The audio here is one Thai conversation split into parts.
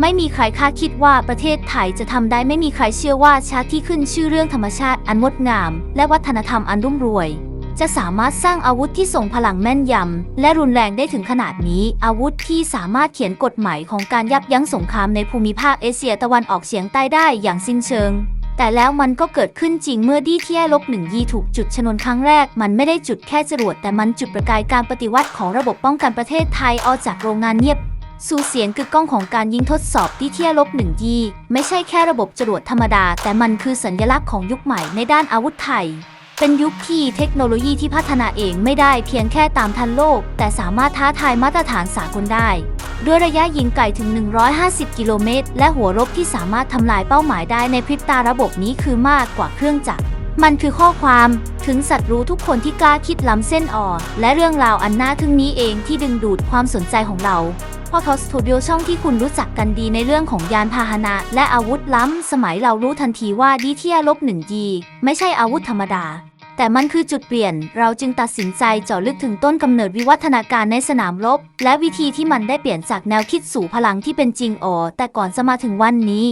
ไม่มีใครคาดคิดว่าประเทศไทยจะทำได้ไม่มีใครเชื่อว่าชาติที่ขึ้นชื่อเรื่องธรรมชาติอันงดงาม และวัฒนธรรมอันรุ่มรวย จะสามารถสร้างอาวุธที่ส่งพลังแม่นยำและรุนแรงได้ถึงขนาดนี้ อาวุธที่สามารถเขียนกฎหมายของการยับยั้งสงครามในภูมิภาคเอเชียตะวันออกเฉียงใต้ได้อย่างสิ้นเชิงแต่แล้วมันก็เกิดขึ้นจริงเมื่อดีเทียลบหนึ่งยีถูกจุดชนวนครั้งแรก มันไม่ได้จุดแค่จรวดแต่มันจุดประกายการปฏิวัติของระบบป้องกันประเทศไทยออกจากโรงงานเงียบ สู่เสียงกึกก้องของการยิงทดสอบที่เทียลบหนึ่งยีไม่ใช่แค่ระบบจรวดธรรมดา แต่มันคือสัญลักษณ์ของยุคใหม่ในด้านอาวุธไทย เป็นยุคที่เทคโนโลยีที่พัฒนาเองไม่ได้เพียงแค่ตามทันโลก แต่สามารถท้าทายมาตรฐานสากลได้ ด้วยระยะยิงไกลถึง 150 กิโลเมตร และหัวรบที่สามารถทำลายเป้าหมายได้ในพริบตาระบบนี้คือมากกว่าเครื่องจักรมันคือข้อความถึงสัตว์รู้ทุกคนที่กล้าคิดล้ำเส้นอ่อและเรื่องราวอันน่าทึ่งนี้เองที่ดึงดูดความสนใจของเรา พอทอสตูดิโอช่องที่คุณรู้จักกันดีในเรื่องของยานพาหนะ และอาวุธล้ำสมัยเรารู้ทันทีว่าดีเทียลบหนึ่งยีไม่ใช่อาวุธธรรมดา แต่มันคือจุดเปลี่ยน เราจึงตัดสินใจเจาะลึกถึงต้นกำเนิดวิวัฒนาการในสนามรบ และวิธีที่มันได้เปลี่ยนจากแนวคิดสู่พลังที่เป็นจริงอ๋อแต่ก่อนจะมาถึงวันนี้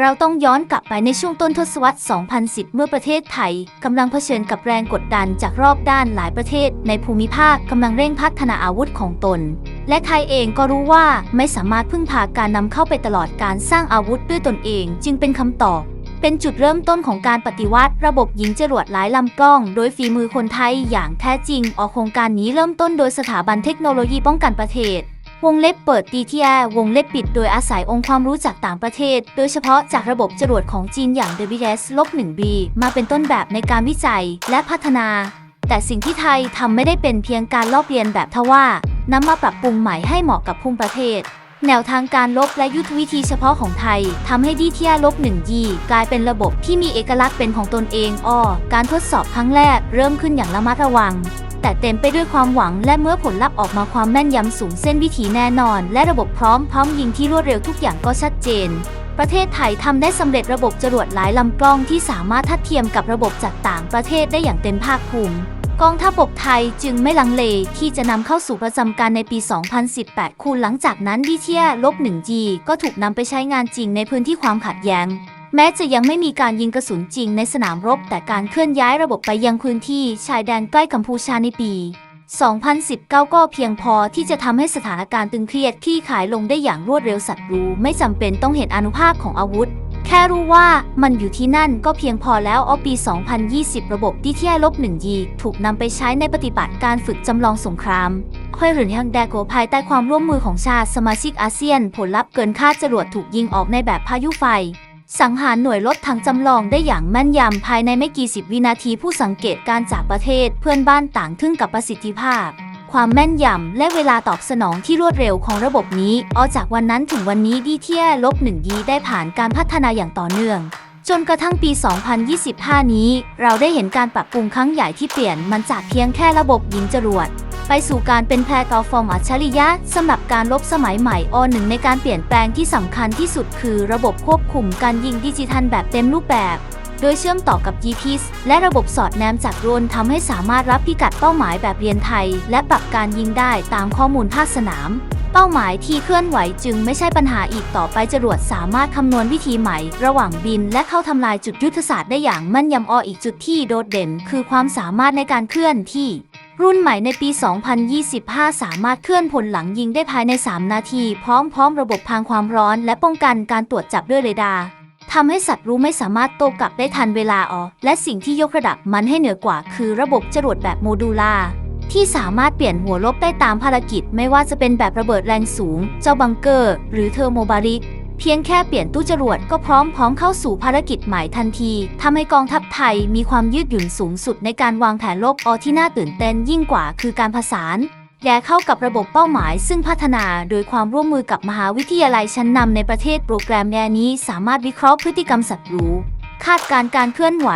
เราต้องย้อนกลับไปในช่วงต้นทศวรรษ 2010 เมื่อประเทศไทยกำลังเผชิญกับแรงกดดันจากรอบด้านหลายประเทศ ในภูมิภาคกำลังเร่งพัฒนาอาวุธของตน และไทยเองก็รู้ว่าไม่สามารถพึ่งพาการนำเข้าไปตลอดการสร้างอาวุธด้วยตนเอง จึงเป็นคำตอบ เป็นจุดเริ่มต้นของการปฏิวัติระบบยิงจรวดหลายลำกล้อง โดยฝีมือคนไทยอย่างแท้จริง ออกโครงการนี้เริ่มต้นโดยสถาบันเทคโนโลยีป้องกันประเทศวงเล็บเปิดดีทีวงเล็บปิดโดยอาศัยองค์ความรู้จากต่างประเทศ โดยเฉพาะจากระบบจรวดของจีนอย่าง WS ลบ 1B มาเป็นต้นแบบในการวิจัยและพัฒนา แต่สิ่งที่ไทยทำไม่ได้เป็นเพียงการลอกเรียนแบบทว่า นำมาปรับปรุงใหม่ให้เหมาะกับภูมิประเทศ แนวทางการลบและยุทธวิธีเฉพาะของไทยทำให้ดีเทียลบหนึ่งยีกลายเป็นระบบที่มีเอกลักษณ์เป็นของตนเองอ้อการทดสอบครั้งแรกเริ่มขึ้นอย่างระมัดระวังแต่เต็มไปด้วยความหวังและเมื่อผลลัพธ์ออกมาความแม่นยำสูงเส้นวิถีแน่นอน และระบบพร้อมพร้อมยิงที่รวดเร็วทุกอย่างก็ชัดเจน ประเทศไทยทำได้สำเร็จระบบจรวดหลายลำกล้องที่สามารถทัดเทียมกับระบบจากต่างประเทศได้อย่างเต็มภาคภูมิ กองทัพบกไทยจึงไม่ลังเลที่จะนำเข้าสู่ประจำการในปี 2018 คูณหลังจากนั้นดีเทียลบ 1G ก็ถูกนำไปใช้งานจริงในพื้นที่ความขัดแย้ง แม้จะยังไม่มีการยิงกระสุนจริงในสนามรบ แต่การเคลื่อนย้ายระบบไปยังพื้นที่ชายแดนใกล้กัมพูชาในปี 2019 ก็เพียงพอที่จะทำให้สถานการณ์ตึงเครียดคลี่คลายลงได้อย่างรวดเร็วสัตว์รู้ ไม่จำเป็นต้องเห็นอนุภาพของอาวุธ แค่รู้ว่ามันอยู่ที่นั่นก็เพียงพอแล้วเอาปี 2020 ระบบดิเทียลบหนึ่งยีถูกนำไปใช้ในปฏิบัติการฝึกจำลองสงครามค่อยหรือฮังแดโกภายใต้ความร่วมมือของชาติสมาชิกอาเซียน ผลลัพธ์เกินคาดจรวดถูกยิงออกในแบบพายุไฟ สังหารหน่วยรถถังจำลองได้อย่างแม่นยำภายในไม่กี่สิบวินาทีผู้สังเกตการจากประเทศเพื่อนบ้านต่างทึ่งกับประสิทธิภาพ ความแม่นยำ และเวลาตอบสนองที่รวดเร็วของระบบนี้ออจากวันนั้นถึงวันนี้ดีเทียลบหนึ่งยีได้ผ่านการพัฒนาอย่างต่อเนื่อง จนกระทั่งปี 2025 นี้ เราได้เห็นการปรับปรุงครั้งใหญ่ที่เปลี่ยนมันจากเพียงแค่ระบบยิงจรวดไปสู่การเป็นแพลตฟอร์มอัจฉริยะสำหรับการลบสมัยใหม่อหนึ่งในการเปลี่ยนแปลงที่สำคัญที่สุดคือระบบควบคุมการยิงดิจิทัลแบบเต็มรูปแบบ โดยเชื่อมต่อกับ GPS และระบบสอดแนมจากโดรนทำให้สามารถรับพิกัดเป้าหมายแบบเรียนไทย และปรับการยิงได้ตามข้อมูลภาคสนาม เป้าหมายที่เคลื่อนไหวจึงไม่ใช่ปัญหาอีกต่อไปจรวดสามารถคำนวณวิธีใหม่ ระหว่างบิน และเข้าทำลายจุดยุทธศาสตร์ได้อย่างแม่นยำอออีกจุดที่โดดเด่น คือความสามารถในการเคลื่อนที่รุ่นใหม่ในปี 2025 สามารถเคลื่อนผลหลังยิงได้ภายใน 3 นาที พร้อมๆ ระบบพรางความร้อน และป้องกันการตรวจจับด้วยเรดาร์ ทำให้สัตว์รู้ไม่สามารถโต้กลับได้ทันเวลาออและสิ่งที่ยกระดับมันให้เหนือกว่า คือระบบจรวดแบบโมดูลาที่สามารถเปลี่ยนหัวลบได้ตามภารกิจ ไม่ว่าจะเป็นแบบระเบิดแรงสูง เจ้าบังเกอร์ หรือเทอร์โมบาริก เพียงแค่เปลี่ยนตู้จรวดก็พร้อมพร้อมเข้าสู่ภารกิจใหม่ทันทีทำให้กองทัพไทยมีความยืดหยุ่นสูงสุดในการวางแผนลบออที่น่าตื่นเต้นยิ่งกว่าคือการผสาน แย่เข้ากับระบบเป้าหมาย ซึ่งพัฒนาโดยความร่วมมือกับมหาวิทยาลัยชั้นนำในประเทศโปรแกรมแนนี้ สามารถวิเคราะห์พฤติกรรมสัตว์รู้คาดการณ์การเคลื่อนไหว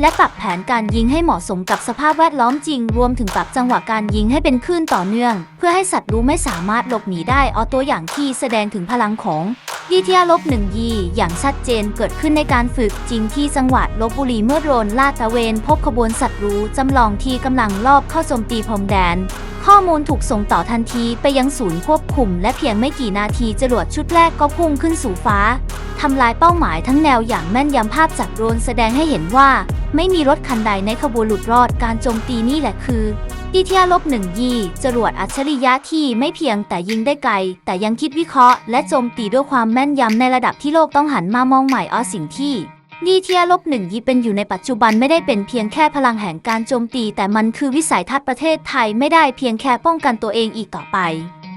และปรับแผนการยิงให้เหมาะสมกับสภาพแวดล้อมจริง รวมถึงปรับจังหวะการยิงให้เป็นคลื่นต่อเนื่อง เพื่อให้สัตว์รู้ไม่สามารถหลบหนีได้เอาตัวอย่างที่แสดงถึงพลังของ ดีเทียลบหนึ่งยีอย่างชัดเจนเกิดขึ้นในการฝึกจริงที่จังหวัดลบบุรีเมื่อโดรนลาดตระเวนพบขบวนสัตว์รู้จำลองที่กำลังลอบเข้าโจมตีพรมแดน ข้อมูลถูกส่งต่อทันทีไปยังศูนย์ควบคุม และเพียงไม่กี่นาทีจรวดชุดแรกก็พุ่งขึ้นสู่ฟ้าทำลายเป้าหมายทั้งแนวอย่างแม่นยำภาพจากโดรนแสดงให้เห็นว่า ไม่มีรถคันใดในขบวนหลุดรอดการโจมตีนี่แหละคือ ดีเทียลบหนึ่งยีจรวดอัจฉริยะที่ไม่เพียงแต่ยิงได้ไกล แต่ยังคิดวิเคราะห์และโจมตีด้วยความแม่นยำในระดับที่โลกต้องหันมามองใหม่เอาสิ่งที่ดีเทียลบหนึ่งยีเป็นอยู่ในปัจจุบันไม่ได้เป็นเพียงแค่พลังแห่งการโจมตี แต่มันคือวิสัยทัศน์ประเทศไทยไม่ได้เพียงแค่ป้องกันตัวเองอีกต่อไป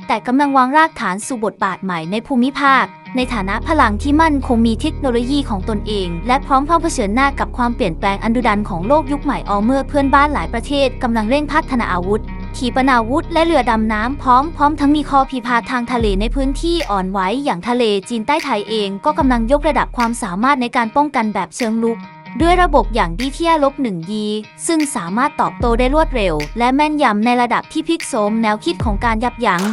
แต่กำลังวางรากฐานสู่บทบาทใหม่ในภูมิภาค ในฐานะพลังที่มั่นคงมีเทคโนโลยีของตนเอง และพร้อมเผชิญหน้ากับความเปลี่ยนแปลงอันดุดันของโลกยุคใหม่ออเมื่อเพื่อนบ้านหลายประเทศกำลังเร่งพัฒนาอาวุธขีปนาวุธและเรือดำน้ำพร้อมพร้อมทั้งมีข้อพิพาททางทะเลในพื้นที่อ่อนไหวอย่างทะเลจีนใต้ไทยเองก็กำลังยกระดับความสามารถในการป้องกันแบบเชิงลุก ด้วยระบบอย่างดีเทียลบหนึ่งยีซึ่งสามารถตอบโต้ได้รวดเร็ว และแม่นยำในระดับที่พิกโสมแนวคิดของการยับยั้ง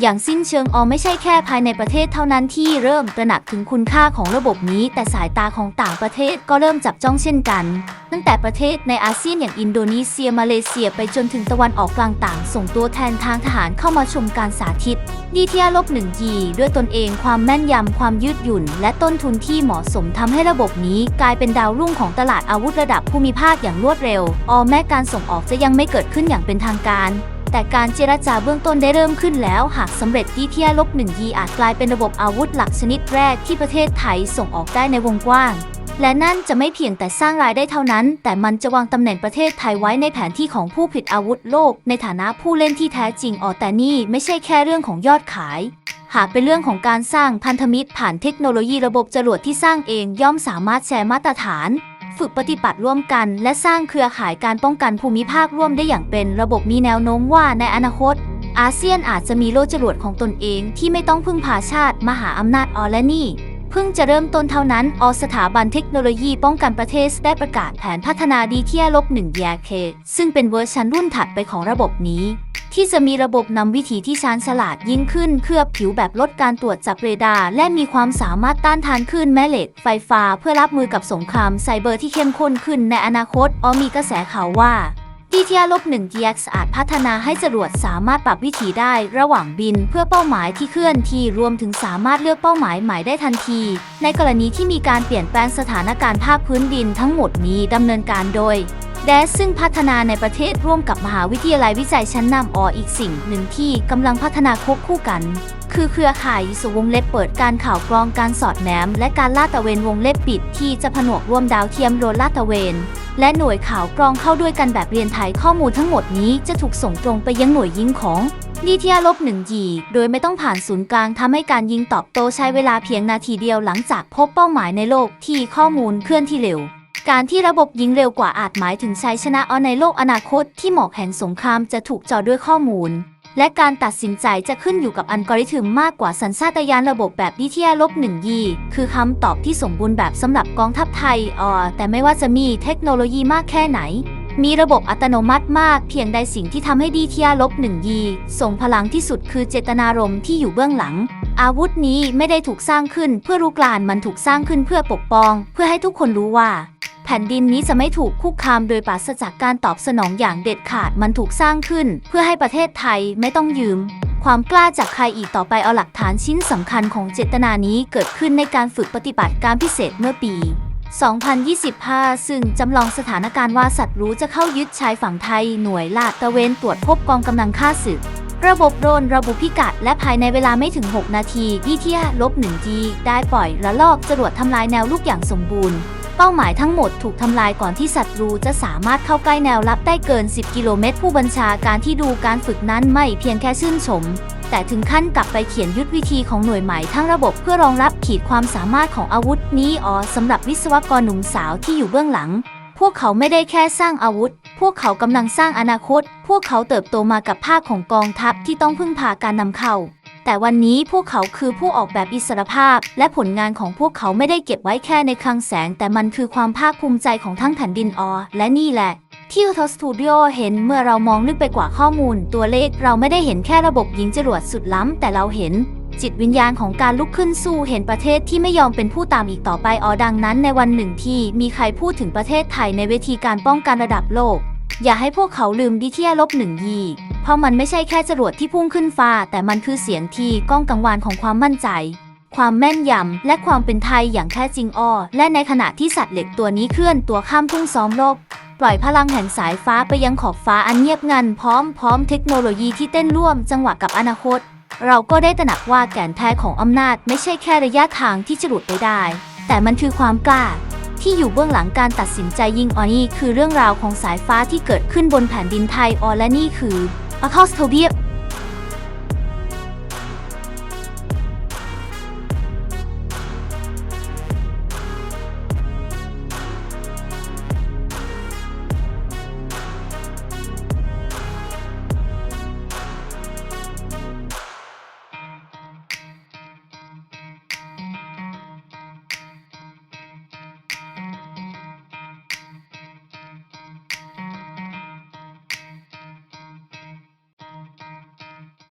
อย่างสิ้นเชิงออไม่ใช่แค่ภายในประเทศเท่านั้นที่เริ่มตระหนักถึงคุณค่าของระบบนี้ แต่สายตาของต่างประเทศก็เริ่มจับจ้องเช่นกัน ตั้งแต่ประเทศในอาเซียนอย่างอินโดนีเซียมาเลเซียไปจนถึงตะวันออกกลางต่าง ส่งตัวแทนทางทหารเข้ามาชมการสาธิตดีเทียลบหนึ่งยีด้วยตนเองความแม่นยำความยืดหยุ่น และต้นทุนที่เหมาะสมทำให้ระบบนี้ กลายเป็นดาวรุ่งของตลาดอาวุธระดับภูมิภาคอย่างรวดเร็ว ออแม้การส่งออกจะยังไม่เกิดขึ้นอย่างเป็นทางการ แต่การเจรจาเบื้องต้นได้เริ่มขึ้นแล้ว หากสำเร็จดีเทียลบหนึ่งยีอาจกลายเป็นระบบอาวุธหลักชนิดแรกที่ประเทศไทยส่งออกได้ในวงกว้าง และนั่นจะไม่เพียงแต่สร้างรายได้เท่านั้น แต่มันจะวางตำแหน่งประเทศไทยไว้ในแผนที่ของผู้ผลิตอาวุธโลก ในฐานะผู้เล่นที่แท้จริงอ๋อแต่นี่ไม่ใช่แค่เรื่องของยอดขายหากเป็นเรื่องของการสร้างพันธมิตรผ่านเทคโนโลยีระบบจรวดที่สร้างเองย่อมสามารถแชร์มาตรฐาน ฝึกปฏิบัติร่วมกัน และสร้างเครือข่ายการป้องกันภูมิภาคร่วมได้อย่างเป็นระบบมีแนวโน้มว่าในอนาคต อาเซียนอาจจะมีโลจรวดของตนเองที่ไม่ต้องพึ่งพาชาติมหาอำนาจออและนี่เพิ่งจะเริ่มต้นเท่านั้น อสถาบันเทคโนโลยีป้องกันประเทศได้ประกาศแผนพัฒนาดีเทียลบหนึ่งยาเคซึ่งเป็นเวอร์ชันรุ่นถัดไปของระบบนี้ ที่จะมีระบบนำวิธีที่ชาญฉลาดยิ่งขึ้น เคลือบผิวแบบลดการตรวจจับเรดาร์ และมีความสามารถต้านทานคลื่นแม่เหล็กไฟฟ้าเพื่อรับมือกับสงครามไซเบอร์ที่เข้มข้นขึ้นในอนาคตออมีกระแสข่าวว่าดีทีลบหนึ่ง GX อาจพัฒนาให้จรวดสามารถปรับวิถีได้ระหว่างบิน เพื่อเป้าหมายที่เคลื่อนที่รวมถึงสามารถเลือกเป้าหมายใหม่ได้ทันที ในกรณีที่มีการเปลี่ยนแปลงสถานการณ์ภาคพื้นดินทั้งหมดนี้ดำเนินการโดย แดซึ่งพัฒนาในประเทศร่วมกับมหาวิทยาลัยวิจัยชั้นนำออีกสิ่งหนึ่งที่กำลังพัฒนาควบคู่กัน คือเครือข่ายสุวงเล็บเปิดการข่าวกรองการสอดแนม และการลาดตะเวนวงเล็บปิดที่จะผนวกรวมดาวเทียมโดรนลาดตะเวน และหน่วยข่าวกรองเข้าด้วยกันแบบเรียนไทยข้อมูลทั้งหมดนี้จะถูกส่งตรงไปยังหน่วยยิงของดีทีลบหนึ่งยีโดยไม่ต้องผ่านศูนย์กลางทำให้การยิงตอบโต้ใช้เวลาเพียงนาทีเดียวหลังจากพบเป้าหมายในโลกที่ข้อมูลเคลื่อนที่เร็ว การที่ระบบยิงเร็วกว่าอาจหมายถึงชัยชนะอในโลกอนาคตที่หมอกแห่งสงครามจะถูกจอด้วยข้อมูล และการตัดสินใจจะขึ้นอยู่กับอัลกอริทึมมากกว่าสัญชาตญาณระบบแบบดิเทียลบหนึ่งยีคือคำตอบที่สมบูรณ์แบบสำหรับกองทัพไทยอ๋อแต่ไม่ว่าจะมีเทคโนโลยีมากแค่ไหน มีระบบอัตโนมัติมากเพียงใดสิ่งที่ทำให้ดีเทียลบหนึ่งยีส่งพลังที่สุดคือเจตนารมณ์ที่อยู่เบื้องหลังอาวุธนี้ไม่ได้ถูกสร้างขึ้นเพื่อรุกรานมันถูกสร้างขึ้นเพื่อปกป้อง เพื่อให้ทุกคนรู้ว่า แผ่นดินนี้จะไม่ถูกคุกคามโดยปราศจากการตอบสนองอย่างเด็ดขาดมันถูกสร้างขึ้น เพื่อให้ประเทศไทยไม่ต้องยืม ความกล้าจากใครอีกต่อไปเอาหลักฐานชิ้นสำคัญของเจตนานี้เกิดขึ้นในการฝึกปฏิบัติการพิเศษเมื่อปี 2025 ซึ่งจำลองสถานการณ์ว่าสัตว์รู้จะเข้ายึดชายฝั่งไทยหน่วยลาดตระเวนตรวจพบกองกำลังฆ่าศึก ระบบโดรนระบุพิกัด และภายในเวลาไม่ถึง 6 นาทีดีเทียลบ 1G ได้ปล่อยระลอกจรวดทำลายแนวลูกอย่างสมบูรณ์ เป้าหมายทั้งหมดถูกทำลายก่อนที่ศัตรูจะสามารถเข้าใกล้แนวรับได้เกิน 10 กิโลเมตร ผู้บัญชาการที่ดูการฝึกนั้นไม่เพียงแค่ชื่นชม แต่ถึงขั้นกลับไปเขียนยุทธวิธีของหน่วยใหม่ทั้งระบบเพื่อรองรับขีดความสามารถของอาวุธนี้อ๋อสำหรับวิศวกรหนุ่มสาวที่อยู่เบื้องหลัง พวกเขาไม่ได้แค่สร้างอาวุธ พวกเขากำลังสร้างอนาคต พวกเขาเติบโตมากับภาคของกองทัพที่ต้องพึ่งพาการนำเข้า แต่วันนี้พวกเขาคือผู้ออกแบบอิสรภาพ และผลงานของพวกเขาไม่ได้เก็บไว้แค่ในคลังแสง แต่มันคือความภาคภูมิใจของทั้งแผ่นดินออ และนี่แหละที่ทอสตูดิโอเห็นเมื่อเรามองลึกไปกว่าข้อมูล ตัวเลขเราไม่ได้เห็นแค่ระบบยิงจรวดสุดล้ำ แต่เราเห็น จิตวิญญาณของการลุกขึ้นสู้เห็นประเทศที่ไม่ยอมเป็นผู้ตามอีกต่อไปออดังนั้นในวันหนึ่งที่มีใครพูดถึงประเทศไทยในเวทีการป้องกันระดับโลก อย่าให้พวกเขาลืมดิเทียลบหนึ่งยีเพราะมันไม่ใช่แค่จรวดที่พุ่งขึ้นฟ้า แต่มันคือเสียงที่ก้องกังวานของความมั่นใจ ความแม่นยำ และความเป็นไทยอย่างแท้จริงอ้อ และในขณะที่สัตว์เหล็กตัวนี้เคลื่อนตัวข้ามทุ่งซ้อมรบปล่อยพลังแห่งสายฟ้าไปยังขอบฟ้าอันเงียบงันพร้อมพร้อมเทคโนโลยีที่เต้นร่วมจังหวะกับอนาคต เราก็ได้ตระหนักว่าแก่นแท้ของอำนาจ ไม่ใช่แค่ระยะทางที่จะหลุดไปได้ แต่มันคือความกล้า ที่อยู่เบื้องหลังการตัดสินใจยิงออนี่คือเรื่องราวของสายฟ้าที่เกิดขึ้นบนแผ่นดินไทยออและนี่คือ a c o s t o b i a